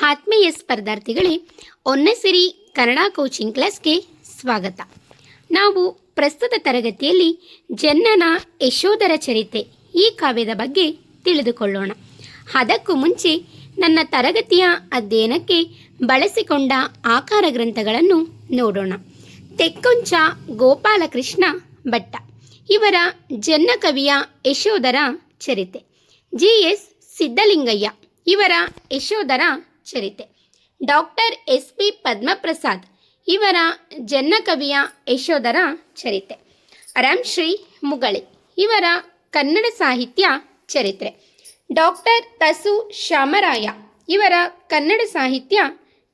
ಆತ್ಮೀಯ ಸ್ಪರ್ಧಾರ್ಥಿಗಳೇ ಒನ್ನಸಿರಿ ಕನ್ನಡ ಕೋಚಿಂಗ್ ಕ್ಲಾಸ್ಗೆ ಸ್ವಾಗತ. ನಾವು ಪ್ರಸ್ತುತ ತರಗತಿಯಲ್ಲಿ ಜನ್ನನ ಯಶೋಧರ ಚರಿತೆ ಈ ಕಾವ್ಯದ ಬಗ್ಗೆ ತಿಳಿದುಕೊಳ್ಳೋಣ. ಅದಕ್ಕೂ ಮುಂಚೆ ನನ್ನ ತರಗತಿಯ ಅಧ್ಯಯನಕ್ಕೆ ಬಳಸಿಕೊಂಡ ಆಕಾರ ಗ್ರಂಥಗಳನ್ನು ನೋಡೋಣ. ತೆಕ್ಕೊಂಚ ಗೋಪಾಲಕೃಷ್ಣ ಭಟ್ಟ, ಇವರ ಜನ್ನ ಕವಿಯ ಯಶೋಧರ ಚರಿತೆ. ಜಿ ಎಸ್ ಸಿದ್ದಲಿಂಗಯ್ಯ ಇವರ Yashodhara Charite. Doctor S P Padmaprasad ಇವರ ಜನ್ನಕವಿಯ ಯಶೋಧರ ಚರಿತೆ. ರಾಮ್ಶ್ರೀ ಮುಗಳಿ ಇವರ ಕನ್ನಡ ಸಾಹಿತ್ಯ ಚರಿತ್ರೆ. ಡಾಕ್ಟರ್ ತಸು ಶ್ಯಾಮರಾಯ ಇವರ ಕನ್ನಡ ಸಾಹಿತ್ಯ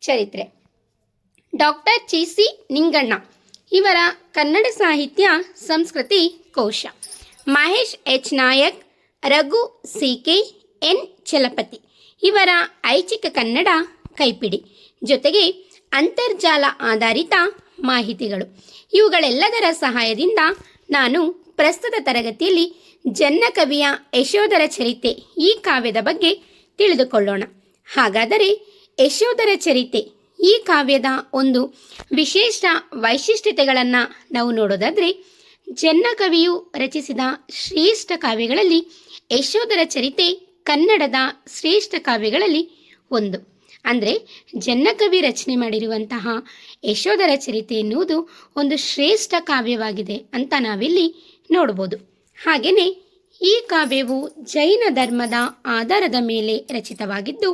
ಚರಿತ್ರೆ. ಡಾಕ್ಟರ್ ಚಿ ಸಿ ನಿಂಗಣ್ಣ ಇವರ ಕನ್ನಡ ಸಾಹಿತ್ಯ ಸಂಸ್ಕೃತಿ ಕೋಶ. Mahesh H. Nayak, Raghu C K N. Chalapathi. ಇವರ ಐಚ್ಛಿಕ ಕನ್ನಡ ಕೈಪಿಡಿ. ಜೊತೆಗೆ ಅಂತರ್ಜಾಲ ಆಧಾರಿತ ಮಾಹಿತಿಗಳು. ಇವುಗಳೆಲ್ಲದರ ಸಹಾಯದಿಂದ ನಾನು ಪ್ರಸ್ತುತ ತರಗತಿಯಲ್ಲಿ ಜನ್ನಕವಿಯ ಯಶೋಧರ ಚರಿತೆ ಈ ಕಾವ್ಯದ ಬಗ್ಗೆ ತಿಳಿದುಕೊಳ್ಳೋಣ. ಹಾಗಾದರೆ ಯಶೋಧರ ಚರಿತೆ ಈ ಕಾವ್ಯದ ಒಂದು ವಿಶೇಷ ವೈಶಿಷ್ಟ್ಯತೆಗಳನ್ನು ನಾವು ನೋಡೋದಾದರೆ, ಜನ್ನಕವಿಯು ರಚಿಸಿದ ಶ್ರೇಷ್ಠ ಕಾವ್ಯಗಳಲ್ಲಿ ಯಶೋಧರ ಚರಿತೆ ಕನ್ನಡದ ಶ್ರೇಷ್ಠ ಕಾವ್ಯಗಳಲ್ಲಿ ಒಂದು. ಅಂದರೆ ಜನ್ನಕವಿ ರಚನೆ ಮಾಡಿರುವಂತಹ ಯಶೋಧರ ಚರಿತೆ ಎನ್ನುವುದು ಒಂದು ಶ್ರೇಷ್ಠ ಕಾವ್ಯವಾಗಿದೆ ಅಂತ ನಾವಿಲ್ಲಿ ನೋಡ್ಬೋದು. ಹಾಗೆಯೇ ಈ ಕಾವ್ಯವು ಜೈನ ಧರ್ಮದ ಆಧಾರದ ಮೇಲೆ ರಚಿತವಾಗಿದ್ದು,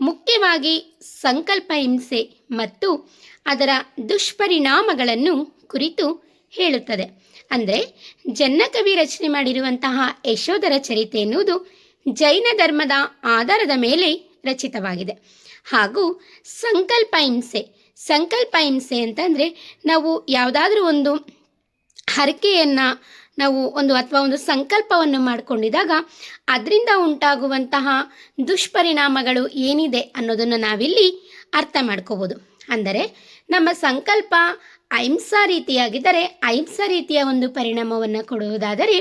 ಮುಖ್ಯವಾಗಿ ಸಂಕಲ್ಪ ಹಿಂಸೆ ಮತ್ತು ಅದರ ದುಷ್ಪರಿಣಾಮಗಳನ್ನು ಕುರಿತು ಹೇಳುತ್ತದೆ. ಅಂದರೆ ಜನ್ನಕವಿ ರಚನೆ ಮಾಡಿರುವಂತಹ ಯಶೋಧರ ಚರಿತೆ ಎನ್ನುವುದು ಜೈನ ಧರ್ಮದ ಆಧಾರದ ಮೇಲೆ ರಚಿತವಾಗಿದೆ. ಹಾಗೂ ಸಂಕಲ್ಪ ಹಿಂಸೆ ಸಂಕಲ್ಪ ಹಿಂಸೆ ಅಂತಂದರೆ ನಾವು ಯಾವುದಾದ್ರೂ ಒಂದು ಹರಕೆಯನ್ನು ನಾವು ಒಂದು ಅಥವಾ ಒಂದು ಸಂಕಲ್ಪವನ್ನು ಮಾಡಿಕೊಂಡಿದ್ದಾಗ ಅದರಿಂದ ಉಂಟಾಗುವಂತಹ ದುಷ್ಪರಿಣಾಮಗಳು ಏನಿದೆ ಅನ್ನೋದನ್ನು ನಾವಿಲ್ಲಿ ಅರ್ಥ ಮಾಡ್ಕೋಬೋದು. ಅಂದರೆ ನಮ್ಮ ಸಂಕಲ್ಪ ಅಹಿಂಸಾ ರೀತಿಯಾಗಿದ್ದರೆ ಅಹಿಂಸಾ ರೀತಿಯ ಒಂದು ಪರಿಣಾಮವನ್ನು ಕೊಡುವುದಾದರೆ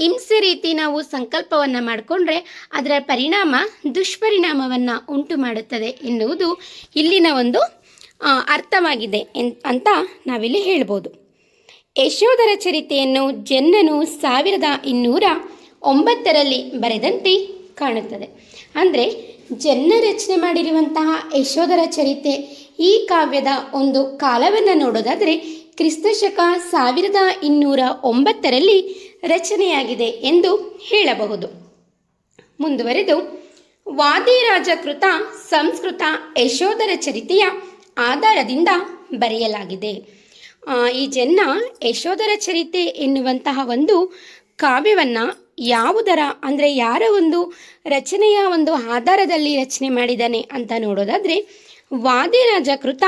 ಹಿಂಸೆ ರೀತಿ ನಾವು ಸಂಕಲ್ಪವನ್ನು ಮಾಡಿಕೊಂಡ್ರೆ ಅದರ ಪರಿಣಾಮ ದುಷ್ಪರಿಣಾಮವನ್ನು ಉಂಟು ಮಾಡುತ್ತದೆ ಎನ್ನುವುದು ಇಲ್ಲಿನ ಒಂದು ಅರ್ಥವಾಗಿದೆ ಅಂತ ನಾವಿಲ್ಲಿ ಹೇಳ್ಬೋದು. ಯಶೋಧರ ಚರಿತೆಯನ್ನು ಜನ್ನನು ಸಾವಿರದ ಇನ್ನೂರ ಒಂಬತ್ತರಲ್ಲಿ ಬರೆದಂತೆ ಕಾಣುತ್ತದೆ. ಅಂದರೆ ಜನ್ನ ರಚನೆ ಮಾಡಿರುವಂತಹ ಯಶೋಧರ ಚರಿತೆ ಈ ಕಾವ್ಯದ ಒಂದು ಕಾಲವನ್ನು ನೋಡೋದಾದರೆ ಕ್ರಿಸ್ತಶಕ ಸಾವಿರದ ಇನ್ನೂರ ಒಂಬತ್ತರಲ್ಲಿ ರಚನೆಯಾಗಿದೆ ಎಂದು ಹೇಳಬಹುದು. ಮುಂದುವರೆದು ವಾದಿರಾಜ ಕೃತ ಸಂಸ್ಕೃತ ಯಶೋಧರ ಚರಿತೆಯ ಆಧಾರದಿಂದ ಬರೆಯಲಾಗಿದೆ. ಈ ಜನ್ನ ಯಶೋಧರ ಚರಿತೆ ಎನ್ನುವಂತಹ ಒಂದು ಕಾವ್ಯವನ್ನು ಯಾವುದರ, ಅಂದರೆ ಯಾರ ಒಂದು ರಚನೆಯ ಒಂದು ಆಧಾರದಲ್ಲಿ ರಚನೆ ಮಾಡಿದ್ದಾನೆ ಅಂತ ನೋಡೋದಾದರೆ ವಾದಿರಾಜ ಕೃತ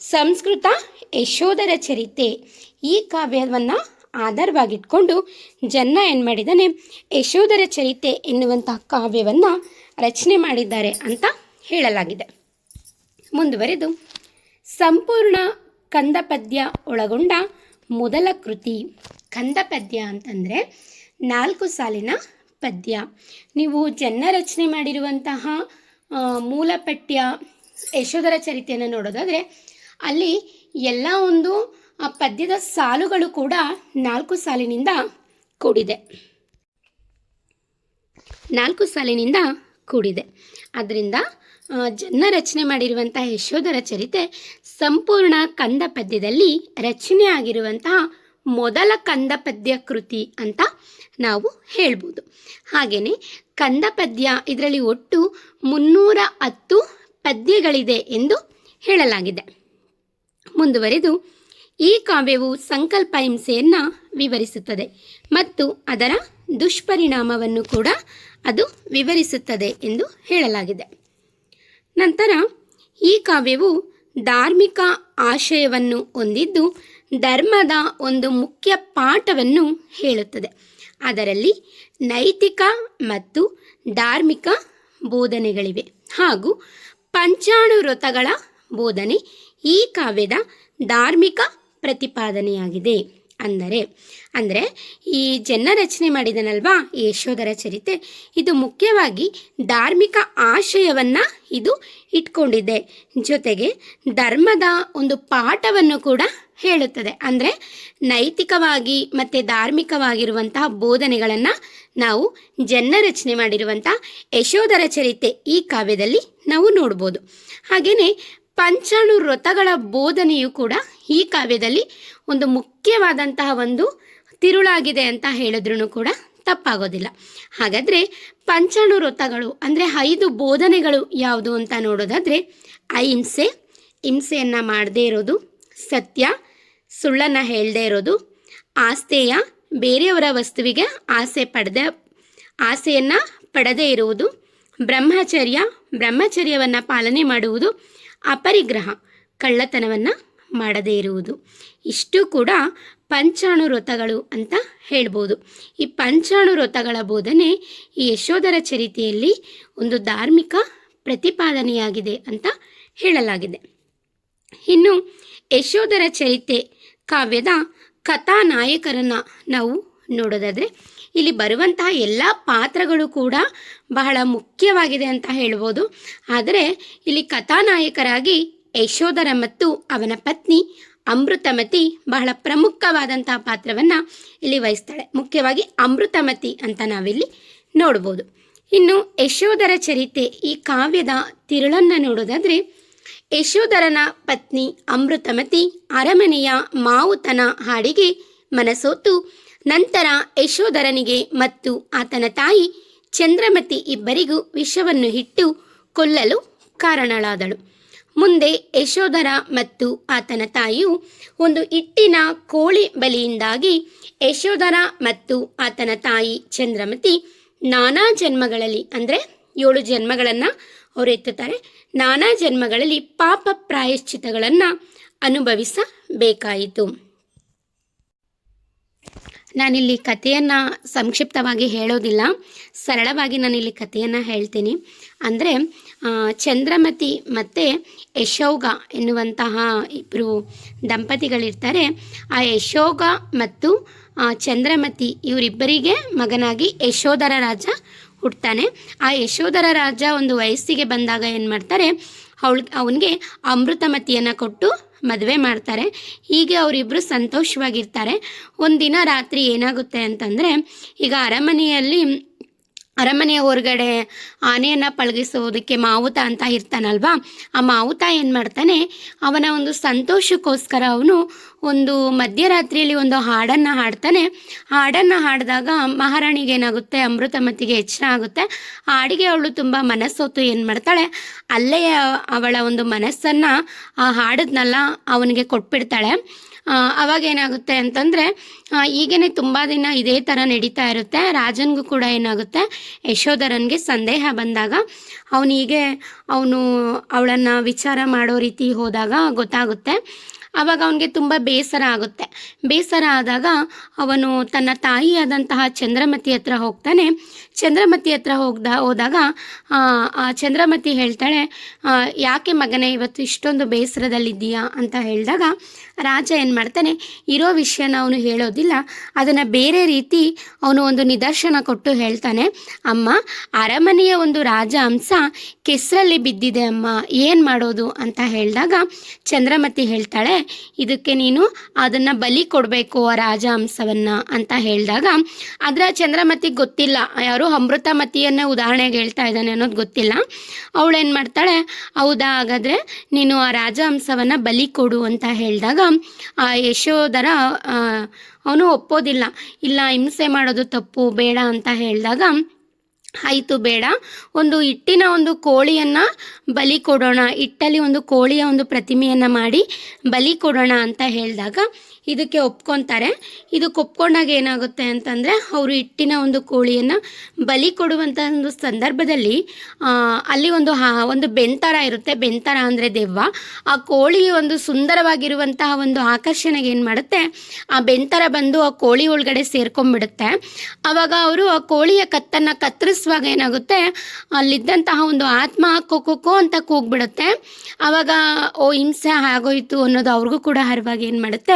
ಸಂಸ್ಕೃತ ಯಶೋಧರ ಚರಿತೆ ಈ ಕಾವ್ಯವನ್ನು ಆಧಾರವಾಗಿಟ್ಕೊಂಡು ಜನ್ನ ಏನು ಮಾಡಿದ್ದಾನೆ ಯಶೋಧರ ಚರಿತೆ ಎನ್ನುವಂಥ ಕಾವ್ಯವನ್ನು ರಚನೆ ಮಾಡಿದ್ದಾರೆ ಅಂತ ಹೇಳಲಾಗಿದೆ. ಮುಂದುವರೆದು, ಸಂಪೂರ್ಣ ಕಂದಪದ್ಯ ಒಳಗೊಂಡ ಮೊದಲ ಕೃತಿ ಕಂದಪದ್ಯ ಅಂತಂದರೆ ನಾಲ್ಕು ಸಾಲಿನ ಪದ್ಯ. ನೀವು ಜನ್ನ ರಚನೆ ಮಾಡಿರುವಂತಹ ಮೂಲ ಪಠ್ಯ ಯಶೋಧರ ಚರಿತೆಯನ್ನು ನೋಡೋದಾದರೆ ಅಲ್ಲಿ ಎಲ್ಲ ಒಂದು ಆ ಪದ್ಯದ ಸಾಲುಗಳು ಕೂಡ ನಾಲ್ಕು ಸಾಲಿನಿಂದ ಕೂಡಿದೆ. ನಾಲ್ಕು ಸಾಲಿನಿಂದ ಕೂಡಿದೆ. ಅದರಿಂದ ಜನ್ನ ರಚನೆ ಮಾಡಿರುವಂತಹ ಯಶೋಧರ ಚರಿತೆ ಸಂಪೂರ್ಣ ಕಂದ ಪದ್ಯದಲ್ಲಿ ರಚನೆ ಆಗಿರುವಂತಹ ಮೊದಲ ಕಂದ ಪದ್ಯ ಕೃತಿ ಅಂತ ನಾವು ಹೇಳ್ಬೋದು. ಹಾಗೆಯೇ ಕಂದ ಪದ್ಯ ಇದರಲ್ಲಿ ಒಟ್ಟು ಮುನ್ನೂರ ಹತ್ತು ಪದ್ಯಗಳಿದೆ ಎಂದು ಹೇಳಲಾಗಿದೆ. ಮುಂದುವರೆದು ಈ ಕಾವ್ಯವು ಸಂಕಲ್ಪ ಹಿಂಸೆಯನ್ನು ವಿವರಿಸುತ್ತದೆ ಮತ್ತು ಅದರ ದುಷ್ಪರಿಣಾಮವನ್ನು ಕೂಡ ಅದು ವಿವರಿಸುತ್ತದೆ ಎಂದು ಹೇಳಲಾಗಿದೆ. ನಂತರ ಈ ಕಾವ್ಯವು ಧಾರ್ಮಿಕ ಆಶಯವನ್ನು ಹೊಂದಿದ್ದು ಧರ್ಮದ ಒಂದು ಮುಖ್ಯ ಪಾಠವನ್ನು ಹೇಳುತ್ತದೆ. ಅದರಲ್ಲಿ ನೈತಿಕ ಮತ್ತು ಧಾರ್ಮಿಕ ಬೋಧನೆಗಳಿವೆ ಹಾಗೂ ಪಂಚಾಣು ವ್ರತಗಳ ಬೋಧನೆ ಈ ಕಾವ್ಯದ ಧಾರ್ಮಿಕ ಪ್ರತಿಪಾದನೆಯಾಗಿದೆ. ಅಂದರೆ ಅಂದರೆ ಈ ಜನ ರಚನೆ ಮಾಡಿದನಲ್ವಾ? ಯಶೋಧರ ಚರಿತೆ. ಇದು ಮುಖ್ಯವಾಗಿ ಧಾರ್ಮಿಕ ಆಶಯವನ್ನು ಇದು ಇಟ್ಕೊಂಡಿದೆ. ಜೊತೆಗೆ ಧರ್ಮದ ಒಂದು ಪಾಠವನ್ನು ಕೂಡ ಹೇಳುತ್ತದೆ. ಅಂದರೆ ನೈತಿಕವಾಗಿ ಮತ್ತು ಧಾರ್ಮಿಕವಾಗಿರುವಂತಹ ಬೋಧನೆಗಳನ್ನು ನಾವು ಜನ ರಚನೆ ಮಾಡಿರುವಂಥ ಯಶೋಧರ ಚರಿತೆ ಈ ಕಾವ್ಯದಲ್ಲಿ ನಾವು ನೋಡ್ಬೋದು. ಹಾಗೆಯೇ ಪಂಚಾಣು ವ್ರತಗಳ ಬೋಧನೆಯು ಕೂಡ ಈ ಕಾವ್ಯದಲ್ಲಿ ಒಂದು ಮುಖ್ಯವಾದಂತಹ ಒಂದು ತಿರುಳಾಗಿದೆ ಅಂತ ಹೇಳಿದ್ರೂ ಕೂಡ ತಪ್ಪಾಗೋದಿಲ್ಲ. ಹಾಗಾದರೆ ಪಂಚಾಣು ವೃತ್ತಗಳು ಅಂದರೆ ಐದು ಬೋಧನೆಗಳು ಯಾವುದು ಅಂತ ನೋಡೋದಾದರೆ ಅಹಿಂಸೆ, ಹಿಂಸೆಯನ್ನು ಮಾಡದೇ ಇರೋದು ಸತ್ಯ, ಸುಳ್ಳನ್ನು ಹೇಳದೇ ಇರೋದು ಆಸ್ತೆಯ ಬೇರೆಯವರ ವಸ್ತುವಿಗೆ ಆಸೆ ಪಡೆದ, ಆಸೆಯನ್ನು ಪಡದೇ ಇರುವುದು ಬ್ರಹ್ಮಚರ್ಯ, ಬ್ರಹ್ಮಚರ್ಯವನ್ನು ಪಾಲನೆ ಮಾಡುವುದು ಅಪರಿಗ್ರಹ, ಕಳ್ಳತನವನ್ನು ಮಾಡದೇ ಇರುವುದು. ಇಷ್ಟು ಕೂಡ ಪಂಚಾಣು ವ್ರತಗಳು ಅಂತ ಹೇಳ್ಬೋದು. ಈ ಪಂಚಾಣು ವ್ರತಗಳ ಬೋಧನೆ ಈ ಯಶೋಧರ ಚರಿತೆಯಲ್ಲಿ ಒಂದು ಧಾರ್ಮಿಕ ಪ್ರತಿಪಾದನೆಯಾಗಿದೆ ಅಂತ ಹೇಳಲಾಗಿದೆ. ಇನ್ನು ಯಶೋಧರ ಚರಿತೆ ಕಾವ್ಯದ ಕಥಾನಾಯಕರನ್ನು ನಾವು ನೋಡೋದಾದರೆ ಇಲ್ಲಿ ಬರುವಂತಹ ಎಲ್ಲ ಪಾತ್ರಗಳು ಕೂಡ ಬಹಳ ಮುಖ್ಯವಾಗಿದೆ ಅಂತ ಹೇಳ್ಬೋದು. ಆದರೆ ಇಲ್ಲಿ ಕಥಾನಾಯಕರಾಗಿ ಯಶೋಧರ ಮತ್ತು ಅವನ ಪತ್ನಿ ಅಮೃತಮತಿ ಬಹಳ ಪ್ರಮುಖವಾದಂತಹ ಪಾತ್ರವನ್ನು ಇಲ್ಲಿ ವಹಿಸ್ತಾಳೆ. ಮುಖ್ಯವಾಗಿ ಅಮೃತಮತಿ ಅಂತ ನಾವಿಲ್ಲಿ ನೋಡ್ಬೋದು. ಇನ್ನು ಯಶೋಧರ ಚರಿತೆ ಈ ಕಾವ್ಯದ ತಿರುಳನ್ನು ನೋಡೋದಾದರೆ, ಯಶೋಧರನ ಪತ್ನಿ ಅಮೃತಮತಿ ಅರಮನೆಯ ಮಾವುತನ ಹಾಡಿಗೆ ಮನಸೋತು, ನಂತರ ಯಶೋಧರನಿಗೆ ಮತ್ತು ಆತನ ತಾಯಿ ಚಂದ್ರಮತಿ ಇಬ್ಬರಿಗೂ ವಿಷವನ್ನು ಇಟ್ಟು ಕೊಲ್ಲಲು ಕಾರಣಳಾದಳು. ಮುಂದೆ ಯಶೋಧರ ಮತ್ತು ಆತನ ತಾಯಿಯು ಒಂದು ಇಟ್ಟಿನ ಕೋಳಿ ಬಲಿಯಿಂದಾಗಿ ಯಶೋಧರ ಮತ್ತು ಆತನ ತಾಯಿ ಚಂದ್ರಮತಿ ನಾನಾ ಜನ್ಮಗಳಲ್ಲಿ, ಅಂದರೆ ಏಳು ಜನ್ಮಗಳನ್ನು ಅವರು ಎತ್ತುತ್ತಾರೆ ನಾನಾ ಜನ್ಮಗಳಲ್ಲಿ ಪಾಪ ಪ್ರಾಯಶ್ಚಿತಗಳನ್ನು ಅನುಭವಿಸಬೇಕಾಯಿತು. ನಾನಿಲ್ಲಿ ಕಥೆಯನ್ನು ಸಂಕ್ಷಿಪ್ತವಾಗಿ ಹೇಳೋದಿಲ್ಲ. ಸರಳವಾಗಿ ನಾನಿಲ್ಲಿ ಕಥೆಯನ್ನು ಹೇಳ್ತೀನಿ. ಅಂದರೆ ಚಂದ್ರಮತಿ ಮತ್ತು ಯಶೋಗ ಎನ್ನುವಂತಹ ಇಬ್ಬರು ದಂಪತಿಗಳಿರ್ತಾರೆ. ಆ ಯಶೋಗ ಮತ್ತು ಚಂದ್ರಮತಿ ಇವರಿಬ್ಬರಿಗೆ ಮಗನಾಗಿ ಯಶೋಧರ ರಾಜ ಹುಡ್ತಾನೆ ಆ ಯಶೋಧರ ರಾಜ ಒಂದು ವಯಸ್ಸಿಗೆ ಬಂದಾಗ ಏನು ಮಾಡ್ತಾರೆ, ಅವಳು, ಅವನಿಗೆ ಅಮೃತಮತಿಯನ್ನು ಕೊಟ್ಟು ಮದುವೆ ಮಾಡ್ತಾರೆ. ಹೀಗೆ ಅವರಿಬ್ಬರು ಸಂತೋಷವಾಗಿರ್ತಾರೆ. ಒಂದಿನ ರಾತ್ರಿ ಏನಾಗುತ್ತೆ ಅಂತಂದರೆ, ಈಗ ಅರಮನೆಯಲ್ಲಿ ಅರಮನೆಯ ಹೊರಗಡೆ ಆನೆಯನ್ನು ಪಳಗಿಸೋದಕ್ಕೆ ಮಾವುತ ಅಂತ ಇರ್ತಾನಲ್ವಾ? ಆ ಮಾವುತ ಏನು ಮಾಡ್ತಾನೆ, ಅವನ ಒಂದು ಸಂತೋಷಕ್ಕೋಸ್ಕರ ಅವನು ಒಂದು ಮಧ್ಯರಾತ್ರಿಯಲ್ಲಿ ಒಂದು ಹಾಡನ್ನು ಹಾಡ್ತಾನೆ. ಹಾಡನ್ನು ಹಾಡಿದಾಗ ಮಹಾರಾಣಿಗೆ ಏನಾಗುತ್ತೆ ಅಮೃತಮತಿಗೆ ಹೆಚ್ಚಿನ ಆಗುತ್ತೆ. ಹಾಡಿಗೆ ಅವಳು ತುಂಬ ಮನಸ್ಸೊತ್ತು ಏನು ಮಾಡ್ತಾಳೆ, ಅಲ್ಲೇ ಅವಳ ಒಂದು ಮನಸ್ಸನ್ನು ಆ ಹಾಡದ್ನೆಲ್ಲ ಅವನಿಗೆ ಕೊಟ್ಬಿಡ್ತಾಳೆ. ಅವಾಗ ಏನಾಗುತ್ತೆ ಅಂತಂದರೆ ಈಗೇನೆ ತುಂಬ ದಿನ ಇದೇ ಥರ ನಡೀತಾ ಇರುತ್ತೆ. ರಾಜನಿಗೂ ಕೂಡ ಏನಾಗುತ್ತೆ, ಯಶೋಧರನಿಗೆ ಸಂದೇಹ ಬಂದಾಗ, ಅವನಿಗೆ ಅವನು ಅವಳನ್ನು ವಿಚಾರ ಮಾಡೋ ರೀತಿ ಹೋದಾಗ ಗೊತ್ತಾಗುತ್ತೆ. ಆವಾಗ ಅವನಿಗೆ ತುಂಬ ಬೇಸರ ಆಗುತ್ತೆ. ಬೇಸರ ಆದಾಗ ಅವನು ತನ್ನ ತಾಯಿಯಾದಂತಹ ಚಂದ್ರಮತಿ ಹತ್ರ ಹೋಗ್ತಾನೆ. ಚಂದ್ರಮತಿ ಹತ್ರ ಹೋಗ್ದ, ಹೋದಾಗ ಚಂದ್ರಮತಿ ಹೇಳ್ತಾಳೆ ಯಾಕೆ ಮಗನೇ ಇವತ್ತು ಇಷ್ಟೊಂದು ಬೇಸರದಲ್ಲಿದ್ದೀಯಾ? ಅಂತ ಹೇಳಿದಾಗ ರಾಜ ಏನು ಮಾಡ್ತಾನೆ, ಇರೋ ವಿಷಯನ ಅವನು ಹೇಳೋದಿಲ್ಲ. ಅದನ್ನು ಬೇರೆ ರೀತಿ ಅವನು ಒಂದು ನಿದರ್ಶನ ಕೊಟ್ಟು ಹೇಳ್ತಾನೆ, ಅಮ್ಮ, ಅರಮನೆಯ ಒಂದು ರಾಜ ಅಂಶ ಕೆಸರಲ್ಲಿ ಬಿದ್ದಿದೆ ಅಮ್ಮ, ಏನು ಮಾಡೋದು? ಅಂತ ಹೇಳಿದಾಗ ಚಂದ್ರಮತಿ ಹೇಳ್ತಾಳೆ ಇದಕ್ಕೆ ನೀನು ಅದನ್ನು ಬಲಿ ಕೊಡಬೇಕು ಆ ರಾಜ ಹಂಸವನ್ನು ಅಂತ ಹೇಳಿದಾಗ, ಆದರೆ ಚಂದ್ರಮತಿಗೆ ಗೊತ್ತಿಲ್ಲ. ಯಾರು ಅಮೃತಮತಿಯನ್ನೇ ಉದಾಹರಣೆಗೆ ಹೇಳ್ತಾ ಇದ್ದಾನೆ ಅನ್ನೋದು ಗೊತ್ತಿಲ್ಲ. ಅವಳೇನು ಮಾಡ್ತಾಳೆ, ಹೌದಾ ಹಾಗಾದರೆ ನೀನು ಆ ರಾಜಹಂಸವನ್ನು ಬಲಿ ಕೊಡು ಅಂತ ಹೇಳಿದಾಗ, ಆ ಯಶೋಧರ ಅವನು ಒಪ್ಪೋದಿಲ್ಲ. ಇಲ್ಲ, ಹಿಂಸೆ ಮಾಡೋದು ತಪ್ಪು, ಬೇಡ ಅಂತ ಹೇಳಿದಾಗ ಆಯಿತು ಬೇಡ. ಒಂದು ಹಿಟ್ಟಿನ ಒಂದು ಕೋಳಿಯನ್ನು ಬಲಿ ಕೊಡೋಣ. ಹಿಟ್ಟಲ್ಲಿ ಒಂದು ಕೋಳಿಯ ಒಂದು ಪ್ರತಿಮೆಯನ್ನು ಮಾಡಿ ಬಲಿ ಕೊಡೋಣ ಅಂತ ಹೇಳಿದಾಗ ಇದಕ್ಕೆ ಒಪ್ಕೊತಾರೆ. ಇದಕ್ಕೆ ಒಪ್ಕೊಂಡಾಗ ಏನಾಗುತ್ತೆ ಅಂತಂದರೆ ಅವರು ಹಿಟ್ಟಿನ ಒಂದು ಕೋಳಿಯನ್ನು ಬಲಿ ಕೊಡುವಂಥ ಒಂದು ಸಂದರ್ಭದಲ್ಲಿ ಅಲ್ಲಿ ಒಂದು ಒಂದು ಬೆಂತರ ಇರುತ್ತೆ. ಬೆಂತರ ಅಂದರೆ ದೆವ್ವ. ಆ ಕೋಳಿ ಒಂದು ಸುಂದರವಾಗಿರುವಂತಹ ಒಂದು ಆಕರ್ಷಣೆಗೆ ಏನು ಮಾಡುತ್ತೆ? ಆ ಬೆಂತರ ಬಂದು ಆ ಕೋಳಿ ಒಳಗಡೆ ಸೇರ್ಕೊಂಡ್ಬಿಡುತ್ತೆ. ಆವಾಗ ಅವರು ಆ ಕೋಳಿಯ ಕತ್ತನ್ನು ಕತ್ತರಿಸ್ ಕೂಗಿಸುವಾಗ ಏನಾಗುತ್ತೆ? ಅಲ್ಲಿದ್ದಂತಹ ಒಂದು ಆತ್ಮ ಕೊಕ್ಕೋ ಅಂತ ಕೂಗ್ಬಿಡುತ್ತೆ. ಆವಾಗ ಓ, ಹಿಂಸೆ ಆಗೋಯ್ತು ಅನ್ನೋದು ಅವ್ರಿಗೂ ಕೂಡ ಹರಿವಾಗಿ ಏನು ಮಾಡುತ್ತೆ?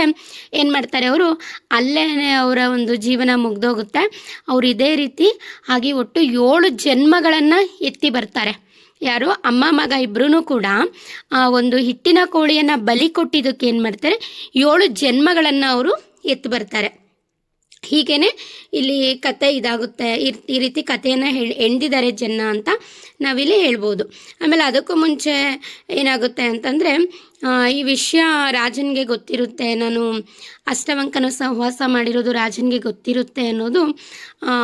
ಏನು ಮಾಡ್ತಾರೆ ಅವರು? ಅಲ್ಲೇ ಅವರ ಒಂದು ಜೀವನ ಮುಗ್ದೋಗುತ್ತೆ. ಅವರು ಇದೇ ರೀತಿ ಹಾಗೆ ಒಟ್ಟು ಏಳು ಜನ್ಮಗಳನ್ನು ಎತ್ತಿ ಬರ್ತಾರೆ. ಯಾರು? ಅಮ್ಮ, ಮಗ ಇಬ್ಬರೂ ಕೂಡ, ಆ, ಒಂದು ಹಿಟ್ಟಿನ ಕೋಳಿಯನ್ನು ಬಲಿ ಕೊಟ್ಟಿದ್ದಕ್ಕೆ ಏನು ಮಾಡ್ತಾರೆ? ಏಳು ಜನ್ಮಗಳನ್ನು ಅವರು ಎತ್ತು ಬರ್ತಾರೆ. ಹೀಗೇನೆ ಇಲ್ಲಿ ಕತೆ ಇದಾಗುತ್ತೆ. ಈ ರೀತಿ ಕಥೆಯನ್ನು ಹೇಳಿ ಎಣ್ದಿದ್ದಾರೆ ಜನ ಅಂತ ನಾವಿಲ್ಲಿ ಹೇಳ್ಬೋದು. ಆಮೇಲೆ ಅದಕ್ಕೂ ಮುಂಚೆ ಏನಾಗುತ್ತೆ ಅಂತಂದರೆ ಈ ವಿಷಯ ರಾಜನಿಗೆ ಗೊತ್ತಿರುತ್ತೆ. ನಾನು ಅಷ್ಟವಂಕನ ಸಹವಾಸ ಮಾಡಿರೋದು ರಾಜನಿಗೆ ಗೊತ್ತಿರುತ್ತೆ ಅನ್ನೋದು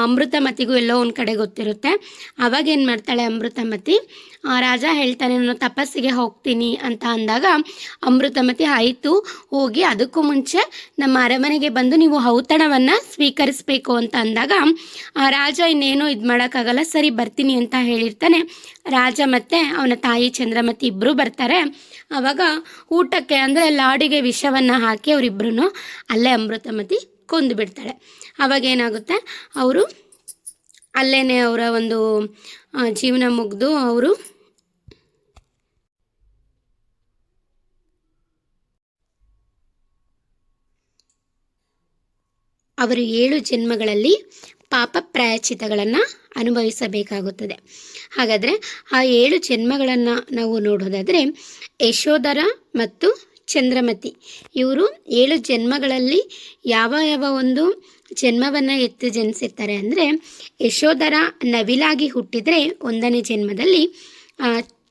ಅಮೃತಮತಿಗೂ ಎಲ್ಲೋ ಒಂದು ಕಡೆ ಗೊತ್ತಿರುತ್ತೆ. ಆವಾಗ ಏನು ಮಾಡ್ತಾಳೆ ಅಮೃತಮತಿ? ರಾಜ ಹೇಳ್ತಾನೆ, ನಾನು ತಪಸ್ಸಿಗೆ ಹೋಗ್ತೀನಿ ಅಂತ ಅಂದಾಗ ಅಮೃತಮತಿ, ಆಯಿತು, ಹೋಗಿ ಅದಕ್ಕೂ ಮುಂಚೆ ನಮ್ಮ ಅರಮನೆಗೆ ಬಂದು ನೀವು ಔತಣವನ್ನು ಸ್ವೀಕರಿಸಬೇಕು ಅಂತ ಅಂದಾಗ ರಾಜ ಇನ್ನೇನು ಇದು ಮಾಡೋಕ್ಕಾಗಲ್ಲ, ಸರಿ, ಬರ್ತೀನಿ ಅಂತ ಹೇಳಿರ್ತಾನೆ. ರಾಜ ಮತ್ತು ಅವನ ತಾಯಿ ಚಂದ್ರಮತಿ ಇಬ್ಬರು ಬರ್ತಾರೆ. ಆವಾಗ ಊಟಕ್ಕೆ, ಅಂದರೆ ಲಾಡಿಗೆ ವಿಷವನ್ನು ಹಾಕಿ ಅವರಿಬ್ಬರೂ ಅಲ್ಲೇ ಅಮೃತಮತಿ ಕೊಂದು ಬಿಡ್ತಾಳೆ. ಅವಾಗೇನಾಗುತ್ತೆ ಅವರು ಅಲ್ಲೇ ಅವರ ಒಂದು ಜೀವನ ಮುಗಿದು ಅವರು ಅವರು ಏಳು ಜನ್ಮಗಳಲ್ಲಿ ಪಾಪ ಪ್ರಾಯಚಿತಗಳನ್ನು ಅನುಭವಿಸಬೇಕಾಗುತ್ತದೆ. ಹಾಗಾದರೆ ಆ ಏಳು ಜನ್ಮಗಳನ್ನು ನಾವು ನೋಡೋದಾದರೆ ಯಶೋಧರ ಮತ್ತು ಚಂದ್ರಮತಿ. ಇವರು ಏಳು ಜನ್ಮಗಳಲ್ಲಿ ಯಾವ ಯಾವ ಒಂದು ಜನ್ಮವನ್ನು ಎತ್ತಿ ಜನಿಸಿರ್ತಾರೆ ಅಂದರೆ, ಯಶೋಧರ ನವಿಲಾಗಿ ಹುಟ್ಟಿದರೆ ಒಂದನೇ ಜನ್ಮದಲ್ಲಿ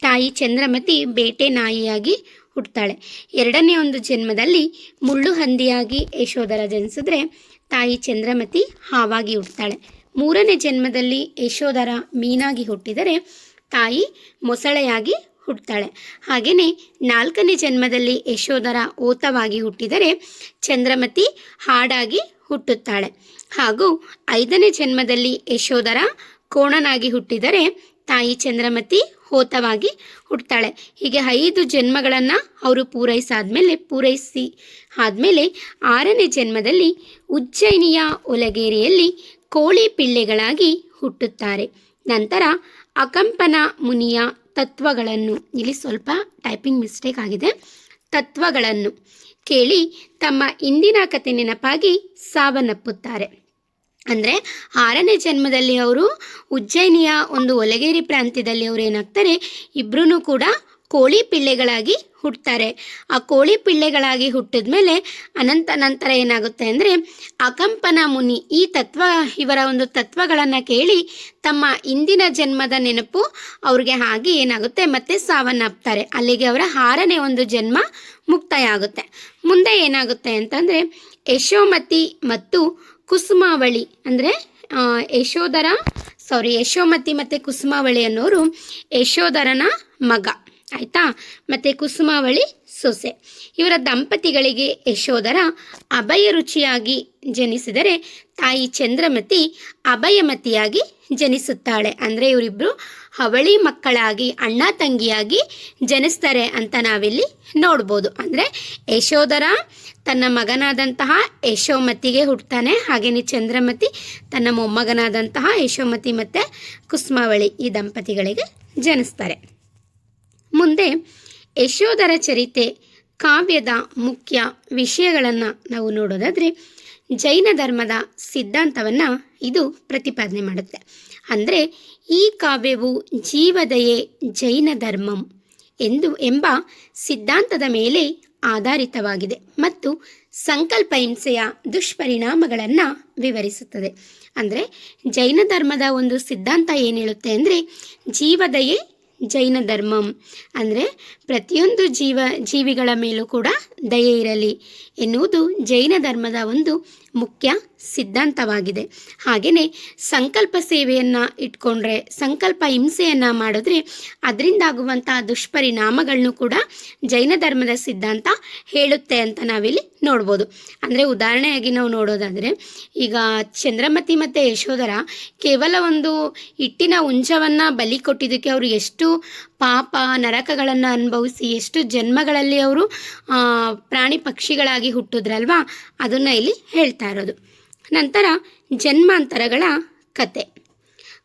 ತಾಯಿ ಚಂದ್ರಮತಿ ಬೇಟೆ ನಾಯಿಯಾಗಿ ಹುಟ್ಟುತ್ತಾಳೆ ಎರಡನೇ ಒಂದು ಜನ್ಮದಲ್ಲಿ ಮುಳ್ಳು ಹಂದಿಯಾಗಿ ಯಶೋಧರ ಜನಿಸಿದ್ರೆ, ತಾಯಿ ಚಂದ್ರಮತಿ ಹಾವಾಗಿ ಹುಟ್ಟುತ್ತಾಳೆ ಮೂರನೇ ಜನ್ಮದಲ್ಲಿ ಯಶೋಧರ ಮೀನಾಗಿ ಹುಟ್ಟಿದರೆ, ತಾಯಿ ಮೊಸಳೆಯಾಗಿ ಹುಟ್ಟುತ್ತಾಳೆ ಹಾಗೆಯೇ ನಾಲ್ಕನೇ ಜನ್ಮದಲ್ಲಿ ಯಶೋಧರ ಓತವಾಗಿ ಹುಟ್ಟಿದರೆ ಚಂದ್ರಮತಿ ಹಾಡಾಗಿ ಹುಟ್ಟುತ್ತಾಳೆ. ಹಾಗೂ ಐದನೇ ಜನ್ಮದಲ್ಲಿ ಯಶೋಧರ ಕೋಣನಾಗಿ ಹುಟ್ಟಿದರೆ ತಾಯಿ ಚಂದ್ರಮತಿ ಹೋತವಾಗಿ ಹುಟ್ಟುತ್ತಾಳೆ ಹೀಗೆ ಐದು ಜನ್ಮಗಳನ್ನು ಅವರು ಪೂರೈಸಾದ್ಮೇಲೆ, ಪೂರೈಸಿ ಆದಮೇಲೆ ಆರನೇ ಜನ್ಮದಲ್ಲಿ ಉಜ್ಜಯಿನಿಯ ಒಲಗೇರಿಯಲ್ಲಿ ಕೋಳಿ ಪಿಳ್ಳೆಗಳಾಗಿ ಹುಟ್ಟುತ್ತಾರೆ. ನಂತರ ಅಕಂಪನ ಮುನಿಯ ತತ್ವಗಳನ್ನು. ಇಲ್ಲಿ ಸ್ವಲ್ಪ ಟೈಪಿಂಗ್ ಮಿಸ್ಟೇಕ್ ಆಗಿದೆ. ತತ್ವಗಳನ್ನು ಕೇಳಿ ತಮ್ಮ ಇಂದಿನ ಕತೆ ನೆನಪಾಗಿ ಸಾವನ್ನಪ್ಪುತ್ತಾರೆ. ಅಂದರೆ ಆರನೇ ಜನ್ಮದಲ್ಲಿ ಅವರು ಉಜ್ಜಯಿನಿಯ ಒಂದು ಒಲಗೇರಿ ಪ್ರಾಂತ್ಯದಲ್ಲಿ ಅವರು ಏನಾಗ್ತಾರೆ ಇಬ್ಬರೂ ಕೂಡ ಕೋಳಿ ಪಿಳ್ಳೆಗಳಾಗಿ ಹುಟ್ಟುತ್ತಾರೆ ಆ ಕೋಳಿ ಪಿಳ್ಳೆಗಳಾಗಿ ಹುಟ್ಟಿದ ಮೇಲೆ ಅನಂತ ನಂತರ ಏನಾಗುತ್ತೆ ಅಂದರೆ ಅಕಂಪನ ಮುನಿ ಈ ತತ್ವ, ಇವರ ಒಂದು ತತ್ವಗಳನ್ನು ಕೇಳಿ ತಮ್ಮ ಇಂದಿನ ಜನ್ಮದ ನೆನಪು ಅವ್ರಿಗೆ ಹಾಗೆ ಏನಾಗುತ್ತೆ ಮತ್ತೆ ಸಾವನ್ನಪ್ತಾರೆ. ಅಲ್ಲಿಗೆ ಅವರ ಆರನೇ ಒಂದು ಜನ್ಮ ಮುಕ್ತಾಯ ಆಗುತ್ತೆ ಮುಂದೆ ಏನಾಗುತ್ತೆ ಅಂತಂದರೆ ಯಶೋಮತಿ ಮತ್ತು ಕುಸುಮಾವಳಿ ಅಂದರೆ ಯಶೋಧರ ಸಾರಿ ಯಶೋಮತಿ ಮತ್ತು ಕುಸುಮಾವಳಿ ಅನ್ನೋರು ಯಶೋಧರನ ಮಗ. ಆಯಿತಾ? ಮತ್ತು ಕುಸುಮಾವಳಿ ಸೊಸೆ. ಇವರ ದಂಪತಿಗಳಿಗೆ ಯಶೋಧರ ಅಭಯ ರುಚಿಯಾಗಿ ಜನಿಸಿದರೆ ತಾಯಿ ಚಂದ್ರಮತಿ ಅಭಯಮತಿಯಾಗಿ ಜನಿಸುತ್ತಾಳೆ. ಅಂದರೆ ಇವರಿಬ್ಬರು ಅವಳಿ ಮಕ್ಕಳಾಗಿ, ಅಣ್ಣ ತಂಗಿಯಾಗಿ ಜನಿಸ್ತಾರೆ ಅಂತ ನಾವಿಲ್ಲಿ ನೋಡ್ಬೋದು. ಅಂದರೆ ಯಶೋಧರ ತನ್ನ ಮಗನಾದಂತಹ ಯಶೋಮತಿಗೆ ಹುಟ್ಟುತ್ತಾನೆ ಹಾಗೆಯೇ ಚಂದ್ರಮತಿ ತನ್ನ ಮೊಮ್ಮಗನಾದಂತಹ ಯಶೋಮತಿ ಮತ್ತು ಕುಸುಮಾವಳಿ ಈ ದಂಪತಿಗಳಿಗೆ ಜನಿಸ್ತಾರೆ. ಮುಂದೆ ಯಶೋಧರ ಚರಿತೆ, ಕಾವ್ಯದ ಮುಖ್ಯ ವಿಷಯಗಳನ್ನು ನಾವು ನೋಡೋದಾದರೆ ಜೈನ ಧರ್ಮದ ಸಿದ್ಧಾಂತವನ್ನು ಇದು ಪ್ರತಿಪಾದನೆ ಮಾಡುತ್ತೆ. ಅಂದರೆ ಈ ಕಾವ್ಯವು ಜೀವದಯೇ ಜೈನ ಧರ್ಮಂ ಎಂದು ಎಂಬ ಸಿದ್ಧಾಂತದ ಮೇಲೆ ಆಧಾರಿತವಾಗಿದೆ ಮತ್ತು ಸಂಕಲ್ಪ ಹಿಂಸೆಯ ದುಷ್ಪರಿಣಾಮಗಳನ್ನು ವಿವರಿಸುತ್ತದೆ. ಅಂದರೆ ಜೈನ ಧರ್ಮದ ಒಂದು ಸಿದ್ಧಾಂತ ಏನು ಹೇಳುತ್ತೆ ಅಂದರೆ ಜೀವದಯೇ ಜೈನ ಧರ್ಮಂ. ಅಂದರೆ ಪ್ರತಿಯೊಂದು ಜೀವ ಜೀವಿಗಳ ಮೇಲೂ ಕೂಡ ದಯೆ ಇರಲಿ ಎನ್ನುವುದು ಜೈನ ಧರ್ಮದ ಒಂದು ಮುಖ್ಯ ಸಿದ್ಧಾಂತವಾಗಿದೆ. ಹಾಗೆಯೇ ಸಂಕಲ್ಪ ಸೇವೆಯನ್ನು ಇಟ್ಕೊಂಡ್ರೆ, ಸಂಕಲ್ಪ ಹಿಂಸೆಯನ್ನು ಮಾಡಿದ್ರೆ ಅದರಿಂದಾಗುವಂಥ ದುಷ್ಪರಿಣಾಮಗಳನ್ನು ಕೂಡ ಜೈನ ಧರ್ಮದ ಸಿದ್ಧಾಂತ ಹೇಳುತ್ತೆ ಅಂತ ನಾವಿಲ್ಲಿ ನೋಡ್ಬೋದು. ಅಂದರೆ ಉದಾಹರಣೆಯಾಗಿ ನಾವು ನೋಡೋದಾದರೆ, ಈಗ ಚಂದ್ರಮತಿ ಮತ್ತು ಯಶೋಧರ ಕೇವಲ ಒಂದು ಹಿಟ್ಟಿನ ಹುಂಜವನ್ನು ಬಲಿ ಕೊಟ್ಟಿದ್ದಕ್ಕೆ ಅವರು ಎಷ್ಟು ಪಾಪ ನರಕಗಳನ್ನು ಅನುಭವಿಸಿ ಎಷ್ಟು ಜನ್ಮಗಳಲ್ಲಿ ಅವರು ಪ್ರಾಣಿ ಪಕ್ಷಿಗಳಾಗಿ ಹುಟ್ಟಿದ್ರಲ್ವಾ? ಅದನ್ನು ಇಲ್ಲಿ ಹೇಳ್ತಾ ಇರೋದು. ನಂತರ ಜನ್ಮಾಂತರಗಳ ಕತೆ.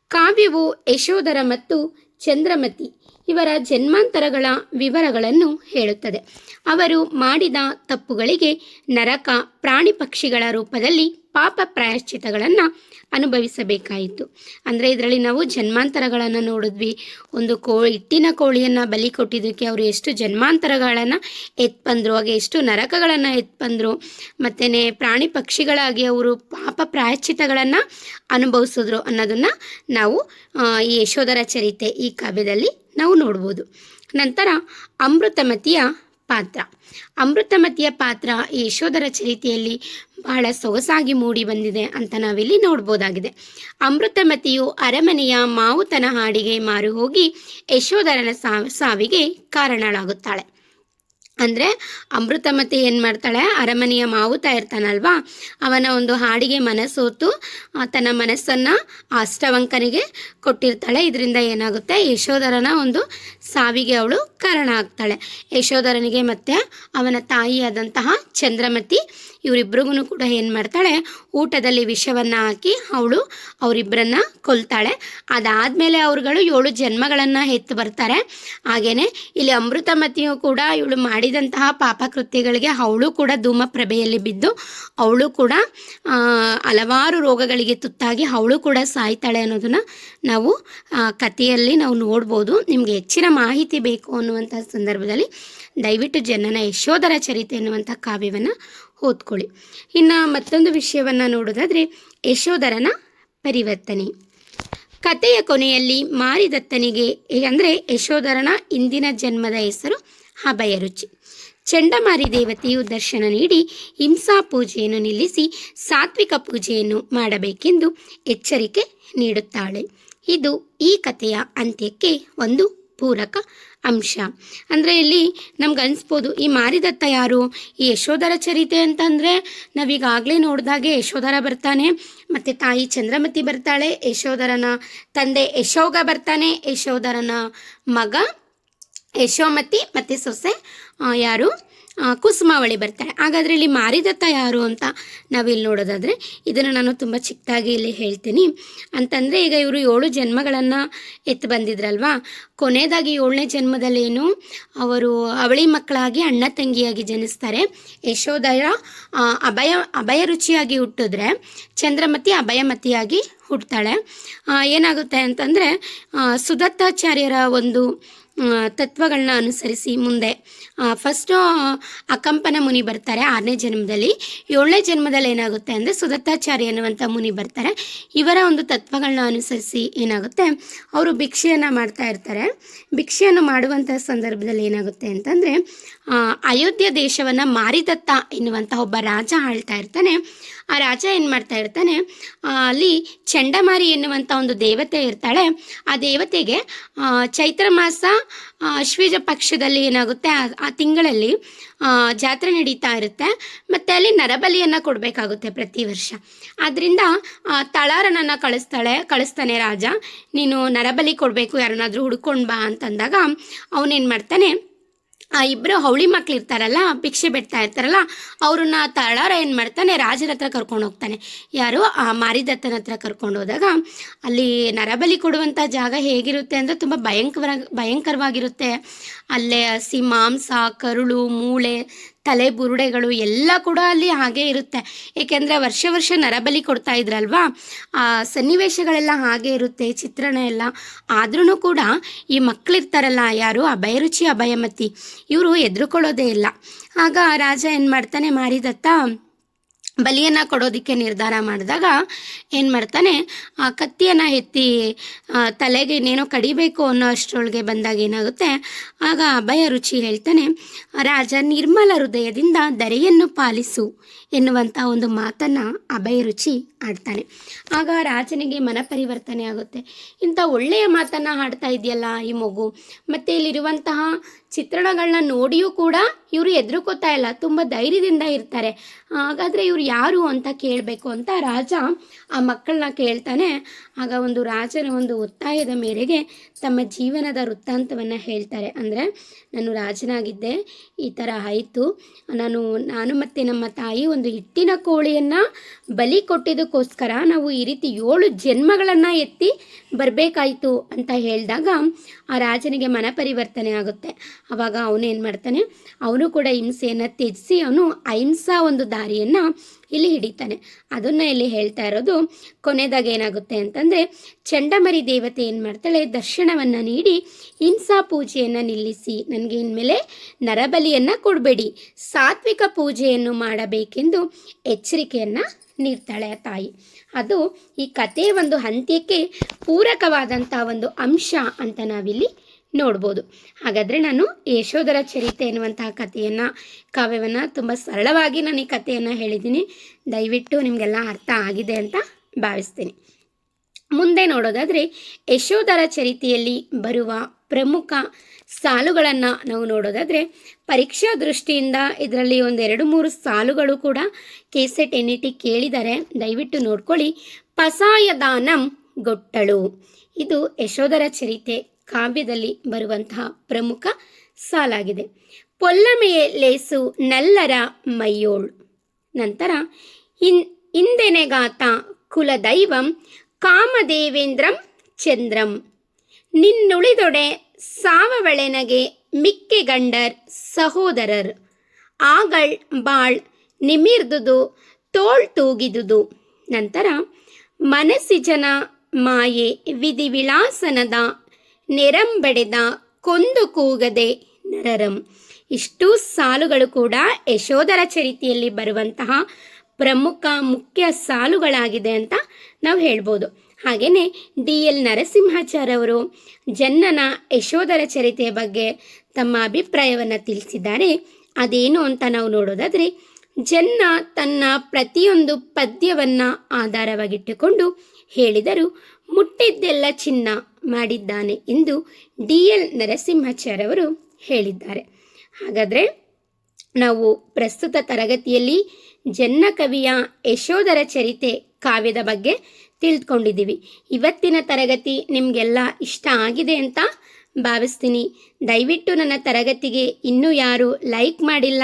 ಕಾವ್ಯವು ಯಶೋಧರ ಮತ್ತು ಚಂದ್ರಮತಿ ಇವರ ಜನ್ಮಾಂತರಗಳ ವಿವರಗಳನ್ನು ಹೇಳುತ್ತದೆ. ಅವರು ಮಾಡಿದ ತಪ್ಪುಗಳಿಗೆ ನರಕ, ಪ್ರಾಣಿ ಪಕ್ಷಿಗಳ ರೂಪದಲ್ಲಿ ಪಾಪ ಪ್ರಾಯಶ್ಚಿತಗಳನ್ನು ಅನುಭವಿಸಬೇಕಾಯಿತು. ಅಂದರೆ ಇದರಲ್ಲಿ ನಾವು ಜನ್ಮಾಂತರಗಳನ್ನು ನೋಡಿದ್ವಿ. ಒಂದು ಕೋಳಿ, ಇಟ್ಟಿನ ಕೋಳಿಯನ್ನು ಬಲಿ ಕೊಟ್ಟಿದ್ದಕ್ಕೆ ಅವರು ಎಷ್ಟು ಜನ್ಮಾಂತರಗಳನ್ನು ಎತ್ ಬಂದರು ಹಾಗೆ ಎಷ್ಟು ನರಕಗಳನ್ನು ಎತ್ ಬಂದರು ಮತ್ತೇ ಪ್ರಾಣಿ ಪಕ್ಷಿಗಳಾಗಿ ಅವರು ಪಾಪ ಪ್ರಾಯಶ್ಚಿತಗಳನ್ನು ಅನುಭವಿಸಿದ್ರು ಅನ್ನೋದನ್ನು ನಾವು ಈ ಯಶೋಧರ ಚರಿತೆ ಈ ಕಾವ್ಯದಲ್ಲಿ ನಾವು ನೋಡ್ಬೋದು. ನಂತರ ಅಮೃತಮತಿಯ ಪಾತ್ರ. ಅಮೃತಮತಿಯ ಪಾತ್ರ ಯಶೋಧರ ಚರಿತೆಯಲ್ಲಿ ಬಹಳ ಸೊಗಸಾಗಿ ಮೂಡಿ ಬಂದಿದೆ ಅಂತ ನಾವಿಲ್ಲಿ ನೋಡ್ಬೋದಾಗಿದೆ. ಅಮೃತಮತಿಯು ಅರಮನೆಯ ಮಾವುತನ ಹಾಡಿಗೆ ಮಾರು ಹೋಗಿ ಯಶೋಧರನ ಸಾವಿಗೆ ಕಾರಣಳಾಗುತ್ತಾಳೆ. ಅಂದರೆ ಅಮೃತಮತಿ ಏನು ಮಾಡ್ತಾಳೆ? ಅರಮನೆಯ ಮಾವುತ ಇರ್ತಾನಲ್ವಾ? ಅವನ ಒಂದು ಹಾಡಿಗೆ ಮನಸ್ಸೋತು ತನ್ನ ಮನಸ್ಸನ್ನು ಅಷ್ಟವಂಕನಿಗೆ ಕೊಟ್ಟಿರ್ತಾಳೆ. ಇದರಿಂದ ಏನಾಗುತ್ತೆ? ಯಶೋಧರನ ಒಂದು ಸಾವಿಗೆ ಅವಳು ಕಾರಣ ಆಗ್ತಾಳೆ. ಯಶೋಧರನಿಗೆ ಮತ್ತು ಅವನ ತಾಯಿಯಾದಂತಹ ಚಂದ್ರಮತಿ ಇವರಿಬ್ಬರಿಗೂ ಕೂಡ ಏನು ಮಾಡ್ತಾಳೆ, ಊಟದಲ್ಲಿ ವಿಷವನ್ನು ಹಾಕಿ ಅವಳು ಅವರಿಬ್ಬರನ್ನ ಕೊಲ್ತಾಳೆ. ಅದಾದಮೇಲೆ ಅವರುಗಳು ಏಳು ಜನ್ಮಗಳನ್ನು ಎತ್ತು ಬರ್ತಾರೆ. ಹಾಗೇನೆ ಇಲ್ಲಿ ಅಮೃತಮತಿಯು ಕೂಡ ಇವಳು ಮಾಡಿದಂತಹ ಪಾಪಕೃತ್ಯಗಳಿಗೆ ಅವಳು ಕೂಡ ಧೂಮಪ್ರಭೆಯಲ್ಲಿ ಬಿದ್ದು, ಅವಳು ಕೂಡ ಹಲವಾರು ರೋಗಗಳಿಗೆ ತುತ್ತಾಗಿ ಅವಳು ಕೂಡ ಸಾಯ್ತಾಳೆ ಅನ್ನೋದನ್ನು ನಾವು ಕಥೆಯಲ್ಲಿ ನಾವು ನೋಡ್ಬೋದು. ನಿಮಗೆ ಹೆಚ್ಚಿನ ಮಾಹಿತಿ ಬೇಕು ಅನ್ನುವಂಥ ಸಂದರ್ಭದಲ್ಲಿ ದಯವಿಟ್ಟು ಜನನ ಯಶೋಧರ ಚರಿತೆ ಎನ್ನುವಂಥ ಕಾವ್ಯವನ್ನು ಓದ್ಕೊಳ್ಳಿ. ಇನ್ನು ಮತ್ತೊಂದು ವಿಷಯವನ್ನು ನೋಡೋದಾದರೆ ಯಶೋಧರನ ಪರಿವರ್ತನೆ. ಕಥೆಯ ಕೊನೆಯಲ್ಲಿ ಮಾರಿದತ್ತನಿಗೆ ಅಂದರೆ ಯಶೋಧರನ ಇಂದಿನ ಜನ್ಮದ ಹೆಸರು ಅಭಯರುಚಿ ಚಂಡಮಾರಿ ದೇವತೆಯು ದರ್ಶನ ನೀಡಿ ಹಿಂಸಾ ಪೂಜೆಯನ್ನು ನಿಲ್ಲಿಸಿ ಸಾತ್ವಿಕ ಪೂಜೆಯನ್ನು ಮಾಡಬೇಕೆಂದು ಎಚ್ಚರಿಕೆ ನೀಡುತ್ತಾಳೆ. ಇದು ಈ ಕಥೆಯ ಅಂತ್ಯಕ್ಕೆ ಒಂದು ಪೂರಕ ಅಂಶ. ಅಂದರೆ ಇಲ್ಲಿ ನಮ್ಗೆ ಅನಿಸ್ಬೋದು, ಈ ಮಾರಿದತ್ತ ಯಾರು? ಈ ಯಶೋಧರ ಚರಿತೆ ಅಂತಂದರೆ ನಾವೀಗಾಗಲೇ ನೋಡಿದಾಗೆ ಯಶೋಧರ ಬರ್ತಾನೆ, ಮತ್ತು ತಾಯಿ ಚಂದ್ರಮತಿ ಬರ್ತಾಳೆ, ಯಶೋಧರನ ತಂದೆ ಯಶೋಗ ಬರ್ತಾನೆ, ಯಶೋಧರನ ಮಗ ಯಶೋಮತಿ, ಮತ್ತು ಸೊಸೆ ಯಾರು? ಕುಸುಮಾವಳಿ ಬರ್ತಾರೆ. ಹಾಗಾದರೆ ಇಲ್ಲಿ ಮಾರಿದತ್ತ ಯಾರು ಅಂತ ನಾವಿಲ್ಲಿ ನೋಡೋದಾದರೆ ಇದನ್ನು ನಾನು ತುಂಬ ಚಿಕ್ಕದಾಗಿ ಇಲ್ಲಿ ಹೇಳ್ತೀನಿ. ಅಂತಂದರೆ ಈಗ ಇವರು ಏಳು ಜನ್ಮಗಳನ್ನು ಎತ್ತು ಬಂದಿದ್ರಲ್ವಾ? ಕೊನೆಯದಾಗಿ ಏಳನೇ ಜನ್ಮದಲ್ಲೇನು ಅವರು ಅವಳಿ ಮಕ್ಕಳಾಗಿ, ಅಣ್ಣ ತಂಗಿಯಾಗಿ ಜನಿಸ್ತಾರೆ. ಯಶೋದಯ ಅಭಯ ಅಭಯ ರುಚಿಯಾಗಿ ಹುಟ್ಟಿದ್ರೆ ಚಂದ್ರಮತಿ ಅಭಯಮತಿಯಾಗಿ ಹುಡ್ತಾಳೆ ಏನಾಗುತ್ತೆ ಅಂತಂದರೆ ಸುದತ್ತಾಚಾರ್ಯರ ಒಂದು ತತ್ವಗಳನ್ನ ಅನುಸರಿಸಿ ಮುಂದೆ. ಫಸ್ಟು ಅಕಂಪನ ಮುನಿ ಬರ್ತಾರೆ ಆರನೇ ಜನ್ಮದಲ್ಲಿ. ಏಳನೇ ಜನ್ಮದಲ್ಲಿ ಏನಾಗುತ್ತೆ ಅಂದರೆ ಸುದತ್ತಾಚಾರ್ಯ ಅನ್ನುವಂಥ ಮುನಿ ಬರ್ತಾರೆ. ಇವರ ಒಂದು ತತ್ವಗಳನ್ನ ಅನುಸರಿಸಿ ಏನಾಗುತ್ತೆ, ಅವರು ಭಿಕ್ಷೆಯನ್ನು ಮಾಡ್ತಾ ಇರ್ತಾರೆ. ಭಿಕ್ಷೆಯನ್ನು ಮಾಡುವಂಥ ಸಂದರ್ಭದಲ್ಲಿ ಏನಾಗುತ್ತೆ ಅಂತಂದರೆ ಅಯೋಧ್ಯ ದೇಶವನ್ನು ಮಾರಿದತ್ತ ಎನ್ನುವಂಥ ಒಬ್ಬ ರಾಜ ಆಳ್ತಾ ಇರ್ತಾನೆ. ಆ ರಾಜ ಏನು ಮಾಡ್ತಾ ಇರ್ತಾನೆ ಅಲ್ಲಿ ಚಂಡಮಾರಿ ಎನ್ನುವಂಥ ಒಂದು ದೇವತೆ ಇರ್ತಾಳೆ. ಆ ದೇವತೆಗೆ ಚೈತ್ರ ಮಾಸ ಅಶ್ವೀಜ ಪಕ್ಷದಲ್ಲಿ ಏನಾಗುತ್ತೆ, ಆ- ತಿಂಗಳಲ್ಲಿ ಜಾತ್ರೆ ನಡೀತಾ ಇರುತ್ತೆ. ಮತ್ತು ಅಲ್ಲಿ ನರಬಲಿಯನ್ನು ಕೊಡಬೇಕಾಗುತ್ತೆ ಪ್ರತಿ ವರ್ಷ. ಆದ್ದರಿಂದ ತಳಾರನನ್ನು ಕಳಿಸ್ತಾಳೆ, ಕಳಿಸ್ತಾನೆ ರಾಜ. ನೀನು ನರಬಲಿ ಕೊಡಬೇಕು, ಯಾರನ್ನಾದರೂ ಹುಡ್ಕೊಂಡು ಬಾ ಅಂತಂದಾಗ ಅವನೇನು ಮಾಡ್ತಾನೆ ಆ ಇಬ್ಬರು ಹೌಳಿ ಮಕ್ಳು ಇರ್ತಾರಲ್ಲ ಭಿಕ್ಷೆ ಬಿಡ್ತಾ ಇರ್ತಾರಲ್ಲ, ಅವ್ರನ್ನ ತಳಾರ ಏನು ಮಾಡ್ತಾನೆ, ರಾಜರ ಹತ್ರ ಕರ್ಕೊಂಡು ಹೋಗ್ತಾನೆ. ಯಾರು? ಆ ಮಾರಿದತ್ತನ ಹತ್ರ ಕರ್ಕೊಂಡು ಹೋದಾಗ, ಅಲ್ಲಿ ನರಬಲಿ ಕೊಡುವಂಥ ಜಾಗ ಹೇಗಿರುತ್ತೆ ಅಂದರೆ ತುಂಬ ಭಯಂಕರ, ಭಯಂಕರವಾಗಿರುತ್ತೆ. ಅಲ್ಲೇ ಹಸಿ ಮಾಂಸ, ಕರುಳು, ಮೂಳೆ ತಲೆ ಬುರುಡೆಗಳು ಎಲ್ಲ ಕೂಡ ಅಲ್ಲಿ ಹಾಗೆ ಇರುತ್ತೆ. ಏಕೆಂದರೆ ವರ್ಷ ವರ್ಷ ನರಬಲಿ ಕೊಡ್ತಾ ಇದ್ರಲ್ವಾ? ಆ ಸನ್ನಿವೇಶಗಳೆಲ್ಲ ಹಾಗೆ ಇರುತ್ತೆ, ಚಿತ್ರಣ ಎಲ್ಲ. ಆದ್ರೂ ಕೂಡ ಈ ಮಕ್ಕಳಿರ್ತಾರಲ್ಲ ಯಾರು? ಅಭಯರುಚಿ ಅಭಯಮತಿ. ಇವರು ಎದುರುಕೊಳ್ಳೋದೇ ಇಲ್ಲ. ಆಗ ರಾಜ ಏನು ಮಾಡ್ತಾನೆ, ಮಾರಿದತ್ತ ಬಲಿಯನ್ನು ಕೊಡೋದಕ್ಕೆ ನಿರ್ಧಾರ ಮಾಡಿದಾಗ ಏನು ಮಾಡ್ತಾನೆ, ಆ ಕತ್ತಿಯನ್ನು ಎತ್ತಿ ತಲೆಗೆ ಇನ್ನೇನೋ ಕಡಿಬೇಕು ಅನ್ನೋ ಅಷ್ಟರೊಳಗೆ ಬಂದಾಗ ಏನಾಗುತ್ತೆ, ಆಗ ಅಭಯ ರುಚಿ ಹೇಳ್ತಾನೆ, ರಾಜ, ನಿರ್ಮಲ ಹೃದಯದಿಂದ ದರೆಯನ್ನು ಪಾಲಿಸು ಎನ್ನುವಂಥ ಒಂದು ಮಾತನ್ನು ಅಭಯ ರುಚಿ ಆಡ್ತಾನೆ ಆಗ ರಾಜನಿಗೆ ಮನ ಪರಿವರ್ತನೆ ಆಗುತ್ತೆ. ಇಂಥ ಒಳ್ಳೆಯ ಮಾತನ್ನು ಹಾಡ್ತಾ ಇದೆಯಲ್ಲ ಈ ಮಗು. ಮತ್ತು ಇಲ್ಲಿರುವಂತಹ ಚಿತ್ರಣಗಳನ್ನ ನೋಡಿಯೂ ಕೂಡ ಇವರು ಹೆದರ್ಕೋತಾ ಇಲ್ಲ. ತುಂಬ ಧೈರ್ಯದಿಂದ ಇರ್ತಾರೆ. ಹಾಗಾದರೆ ಇವ್ರು ಯಾರು ಅಂತ ಕೇಳಬೇಕು ಅಂತ ರಾಜ ಆ ಮಕ್ಕಳನ್ನ ಕೇಳ್ತಾನೆ ಆಗ ಒಂದು ರಾಜನ ಒಂದು ಒತ್ತಾಯದ ಮೇರೆಗೆ ತಮ್ಮ ಜೀವನದ ವೃತ್ತಾಂತವನ್ನು ಹೇಳ್ತಾರೆ. ಅಂದರೆ, ನಾನು ರಾಜನಾಗಿದ್ದೆ, ಈ ಥರ ಆಯಿತು. ನಾನು ನಾನು ಮತ್ತು ನಮ್ಮ ತಾಯಿ ಒಂದು ಹಿಟ್ಟಿನ ಕೋಳಿಯನ್ನು ಬಲಿ ಕೊಟ್ಟಿದ್ದಕ್ಕೋಸ್ಕರ ನಾವು ಈ ರೀತಿ ಏಳು ಜನ್ಮಗಳನ್ನು ಎತ್ತಿ ಬರಬೇಕಾಯಿತು ಅಂತ ಹೇಳಿದಾಗ ಆ ರಾಜನಿಗೆ ಮನ ಪರಿವರ್ತನೆ ಆಗುತ್ತೆ. ಆವಾಗ ಅವನು ಏನು ಮಾಡ್ತಾನೆ, ಅವನು ಕೂಡ ಹಿಂಸೆಯನ್ನು ತ್ಯಜಿಸಿ ಅವನು ಅಹಿಂಸಾ ಒಂದು ದಾರಿಯನ್ನು ಇಲ್ಲಿ ಹಿಡಿತಾನೆ. ಅದನ್ನು ಇಲ್ಲಿ ಹೇಳ್ತಾ ಇರೋದು, ಕೊನೆದಾಗ ಏನಾಗುತ್ತೆ ಅಂತಂದರೆ, ಚಂಡಮರಿ ದೇವತೆ ಏನು ಮಾಡ್ತಾಳೆ? ದರ್ಶನವನ್ನು ನೀಡಿ, ಹಿಂಸಾ ಪೂಜೆಯನ್ನು ನಿಲ್ಲಿಸಿ, ನನಗೆ ಇನ್ಮೇಲೆ ನರಬಲಿಯನ್ನು ಕೊಡಬೇಡಿ. ಸಾತ್ವಿಕ ಪೂಜೆಯನ್ನು ಮಾಡಬೇಕೆಂದು ಎಚ್ಚರಿಕೆಯನ್ನು ನೀಡ್ತಾಳೆ ಆ ತಾಯಿ. ಅದು ಈ ಕಥೆಯ ಒಂದು ಅಂತ್ಯಕ್ಕೆ ಪೂರಕವಾದಂಥ ಒಂದು ಅಂಶ ಅಂತ ನಾವಿಲ್ಲಿ ನೋಡ್ಬೋದು. ಹಾಗಾದರೆ ನಾನು ಯಶೋಧರ ಚರಿತೆ ಎನ್ನುವಂತಹ ಕಥೆಯನ್ನು, ಕಾವ್ಯವನ್ನು ತುಂಬ ಸರಳವಾಗಿ ನಾನು ಈ ಕಥೆಯನ್ನು ಹೇಳಿದ್ದೀನಿ. ದಯವಿಟ್ಟು ನಿಮಗೆಲ್ಲ ಅರ್ಥ ಆಗಿದೆ ಅಂತ ಭಾವಿಸ್ತೀನಿ. ಮುಂದೆ ನೋಡೋದಾದರೆ, ಯಶೋಧರ ಚರಿತೆಯಲ್ಲಿ ಬರುವ ಪ್ರಮುಖ ಸಾಲುಗಳನ್ನು ನಾವು ನೋಡೋದಾದರೆ, ಪರೀಕ್ಷಾ ದೃಷ್ಟಿಯಿಂದ ಇದರಲ್ಲಿ ಒಂದೆರಡು ಮೂರು ಸಾಲುಗಳು ಕೂಡ ಕೇಸೆಟ್ ಎನ್ ಇ ಟಿ ಕೇಳಿದ್ದಾರೆ ದಯವಿಟ್ಟು ನೋಡ್ಕೊಳ್ಳಿ. ಪಸಾಯದಾನಂ ಗೊಟ್ಟಳು. ಇದು ಯಶೋಧರ ಚರಿತೆ ಕಾವ್ಯದಲ್ಲಿ ಬರುವಂತಹ ಪ್ರಮುಖ ಸಾಲಾಗಿದೆ. ಪೊಲ್ಲಮೆಯ ಲೇಸು ನಲ್ಲರ ಮೈಯೋಳ್. ನಂತರ ಇನ್ ಇಂದೆನೆಗಾತ ಕುಲದೈವಂ ಕಾಮದೇವೇಂದ್ರಂ ಚಂದ್ರಂ. ನಿನ್ನುಳಿದೊಡೆ ಸಾವವಳೆನಗೆ ಮಿಕ್ಕೆ ಗಂಡರ್ ಸಹೋದರರ್. ಆಗಳ್ ಬಾಳ್ ನಿಮಿರ್ದುದು ತೋಳ್ ತೂಗಿದುದು. ನಂತರ ಮನಸ್ಸಿಜನ ಮಾಯೆ ವಿಧಿವಿಳಾಸನದ ನೆರಂಬೆಡೆದ ಕೊಂದು ಕೂಗದೆ ನರರಂ. ಇಷ್ಟು ಸಾಲುಗಳು ಕೂಡ ಯಶೋಧರ ಚರಿತೆಯಲ್ಲಿ ಬರುವಂತಹ ಪ್ರಮುಖ ಮುಖ್ಯ ಸಾಲುಗಳಾಗಿದೆ ಅಂತ ನಾವು ಹೇಳ್ಬೋದು. ಹಾಗೆಯೇ ಡಿ. ಎಲ್. ನರಸಿಂಹಾಚಾರ್ಯವರು ಜನ್ನನ ಯಶೋಧರ ಚರಿತೆಯ ಬಗ್ಗೆ ತಮ್ಮ ಅಭಿಪ್ರಾಯವನ್ನು ತಿಳಿಸಿದ್ದಾರೆ. ಅದೇನು ಅಂತ ನಾವು ನೋಡೋದಾದರೆ, ಜನ್ನ ತನ್ನ ಪ್ರತಿಯೊಂದು ಪದ್ಯವನ್ನು ಆಧಾರವಾಗಿಟ್ಟುಕೊಂಡು ಹೇಳಿದರು ಮುಟ್ಟಿದ್ದೆಲ್ಲ ಚಿನ್ನ ಮಾಡಿದ್ದಾನೆ ಎಂದು ಡಿ ಎಲ್ ನರಸಿಂಹಾಚಾರ್ ಅವರು ಹೇಳಿದ್ದಾರೆ. ಹಾಗಾದರೆ ನಾವು ಪ್ರಸ್ತುತ ತರಗತಿಯಲ್ಲಿ ಜನ್ನ ಕವಿಯ ಯಶೋಧರ ಚರಿತೆ ಕಾವ್ಯದ ಬಗ್ಗೆ ತಿಳ್ಕೊಂಡಿದ್ದೀವಿ. ಇವತ್ತಿನ ತರಗತಿ ನಿಮಗೆಲ್ಲ ಇಷ್ಟ ಆಗಿದೆ ಅಂತ ಭಾವಿಸ್ತೀನಿ. ದಯವಿಟ್ಟು ನನ್ನ ತರಗತಿಗೆ ಇನ್ನೂ ಯಾರು ಲೈಕ್ ಮಾಡಿಲ್ಲ.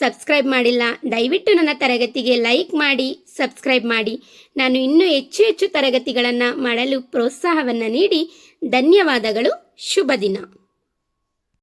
ಸಬ್ಸ್ಕ್ರೈಬ್ ಮಾಡಿಲ್ಲ, ದಯವಿಟ್ಟು ನನ್ನ ತರಗತಿಗೆ ಲೈಕ್ ಮಾಡಿ, ಸಬ್ಸ್ಕ್ರೈಬ್ ಮಾಡಿ. ನಾನು ಇನ್ನೂ ಹೆಚ್ಚು ಹೆಚ್ಚು ತರಗತಿಗಳನ್ನು ಮಾಡಲು ಪ್ರೋತ್ಸಾಹವನ್ನು ನೀಡಿ, ಧನ್ಯವಾದಗಳು, ಶುಭ ದಿನ.